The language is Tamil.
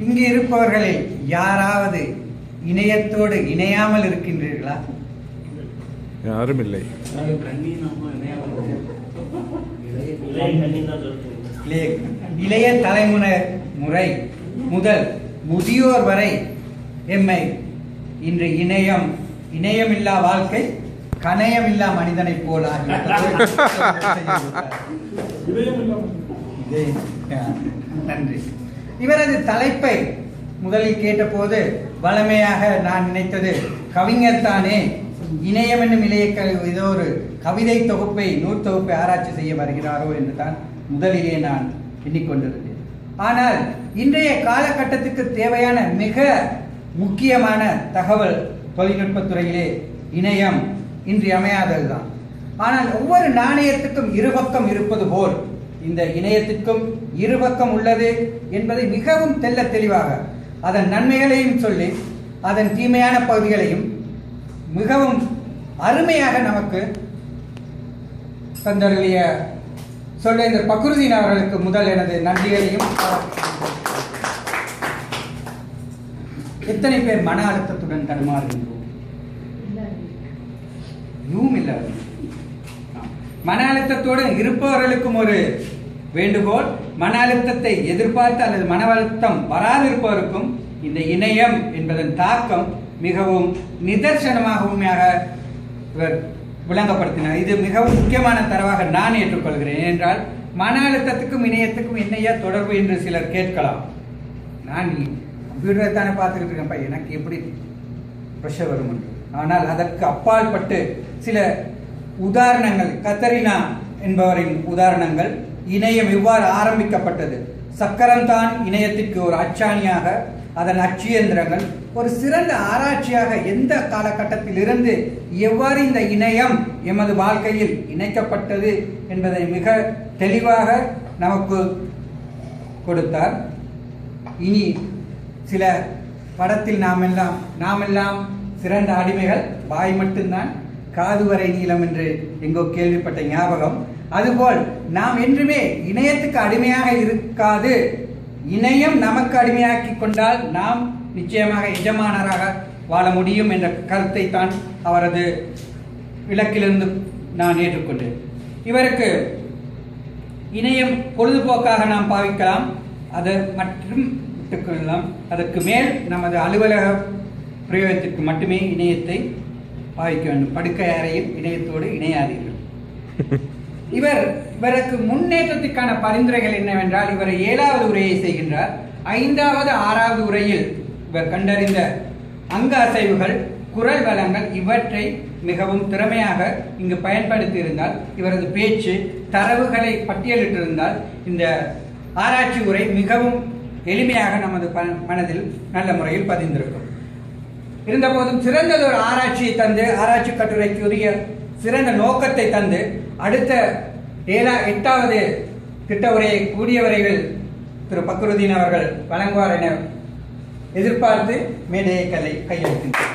இங்கு இருப்பவர்களில் யாராவது இணையத்தோடு இணையாமல் இருக்கின்றீர்களா? யாரும் இல்லை இளைய இளைய தலைமுறை முறை முதல் முதியோர் வரை எம்மை இன்று இணையம் இணையமில்லா வாழ்க்கை கணையமில்லா மனிதனைப் போல நன்றி. இவரது தலைப்பை முதலில் கேட்டபோது வளமையாக நான் நினைத்தது கவிஞர் தானே. இணையம் என்னும் இளைய ஏதோ ஒரு கவிதை தொகுப்பை நூல் தொகுப்பை ஆராய்ச்சி செய்ய வருகிறாரோ என்று தான் முதலிலே நான் எண்ணிக்கொண்டிருந்தேன். ஆனால் இன்றைய காலகட்டத்துக்கு தேவையான மிக முக்கியமான தகவல் தொழில்நுட்பத்துறையிலே இணையம் இன்றியமையாததுதான் ஆனால் ஒவ்வொரு நாணயத்துக்கும் இருபக்கம் இருப்பது போல் இந்த இணையத்திற்கும் இருபக்கம் உள்ளது என்பதை மிகவும் தெல்ல தெளிவாக அதன் நன்மைகளையும் சொல்லி அதன் தீமையான பகுதிகளையும் மிகவும் அருமையாக நமக்கு தந்தருடைய சொல்ல இந்த பக்ருதீன் அவர்களுக்கு முதல் எனது நன்றிகளையும் எத்தனை பேர் மன அழுத்தத்துடன் தடுமாறுகின்றோம்? இதுவும் இல்லை. மன அழுத்தத்துடன் இருப்பவர்களுக்கும் ஒரு வேண்டுகோள் மன அழுத்தத்தை எதிர்பார்த்து அல்லது மன அழுத்தம் வராதிருப்பவருக்கும் இந்த இணையம் என்பதன் தாக்கம் மிகவும் நிதர்சனமாக உண்மையாக இவர் விளங்கப்படுத்தினார். இது மிகவும் முக்கியமான தரவாக நான் ஏற்றுக்கொள்கிறேன். என்றால் மன அழுத்தத்துக்கும் இணையத்துக்கும் என்னையா தொடர்பு என்று சிலர் கேட்கலாம். நான் கம்ப்யூட்டரை தானே பார்த்துக்கிட்டு இருக்கேன். பையன் எனக்கு எப்படி ப்ரெஷர் வரும் என்று. ஆனால் அதற்கு அப்பாற்பட்டு சில உதாரணங்கள். கத்தரினா என்பவரின் உதாரணங்கள் இணையம் இவ்வாறு ஆரம்பிக்கப்பட்டது? சக்கரம் தான் இணையத்திற்கு ஒரு அச்சாணியாக அதன் அச்சியந்திரங்கள் ஒரு சிறந்த ஆராய்ச்சியாக எந்த காலகட்டத்திலிருந்து எவ்வாறு இந்த இணையம் எமது வாழ்க்கையில் இணைக்கப்பட்டது என்பதை மிக தெளிவாக நமக்கு கொடுத்தார். இனி சில படத்தில் நாம் எல்லாம் நாம் எல்லாம் சிறந்த அடிமைகள் வாய் மட்டும்தான். காது வரை நீளம் என்று எங்கோ கேள்விப்பட்ட ஞாபகம். அதுபோல் நாம் என்றுமே இணையத்துக்கு அடிமையாக இருக்காது. இணையம் நமக்கு அடிமையாக்கி கொண்டால் நாம் நிச்சயமாக எஜமானராக வாழ முடியும் என்ற கருத்தை தான் அவரது விளக்கிலிருந்து நான் ஏற்றுக்கொண்டேன். இவருக்கு இணையம் பொழுதுபோக்காக நாம் பாவிக்கலாம். அது மற்றும் விட்டுக்கொள்ளலாம் அதற்கு மேல் நமது அலுவலக பிரயோகத்திற்கு மட்டுமே இணையத்தை பாவிக்க வேண்டும். படுக்கை அறையில் இணையத்தோடு இணையாதீர்கள். இவர் இவருக்கு முன்னேற்றத்துக்கான பரிந்துரைகள் என்னவென்றால் இவர் ஏழாவது உரையை செய்கின்றார். ஐந்தாவது ஆறாவது உரையில் இவர் கண்டறிந்த அங்க அசைவுகள் குரல் வளங்கள் இவற்றை மிகவும் திறமையாக இங்கு பயன்படுத்தி இருந்தால் இவரது பேச்சு தரவுகளை பட்டியலிட்டிருந்தால் இந்த ஆராய்ச்சி உரை மிகவும் எளிமையாக நமது ப- மனதில் நல்ல முறையில் பதிந்திருக்கும். இருந்தபோதும் சிறந்தது ஒரு ஆராய்ச்சியை தந்து ஆராய்ச்சி கட்டுரைக்கு உரிய சிறந்த நோக்கத்தை தந்து அடுத்த ஏழா எட்டாவது திட்ட உரையை கூடிய விரைவில் திரு பக்ருதீன் அவர்கள் வழங்குவார் என எதிர்பார்த்து மேடையை கலை கையெழுத்தினார்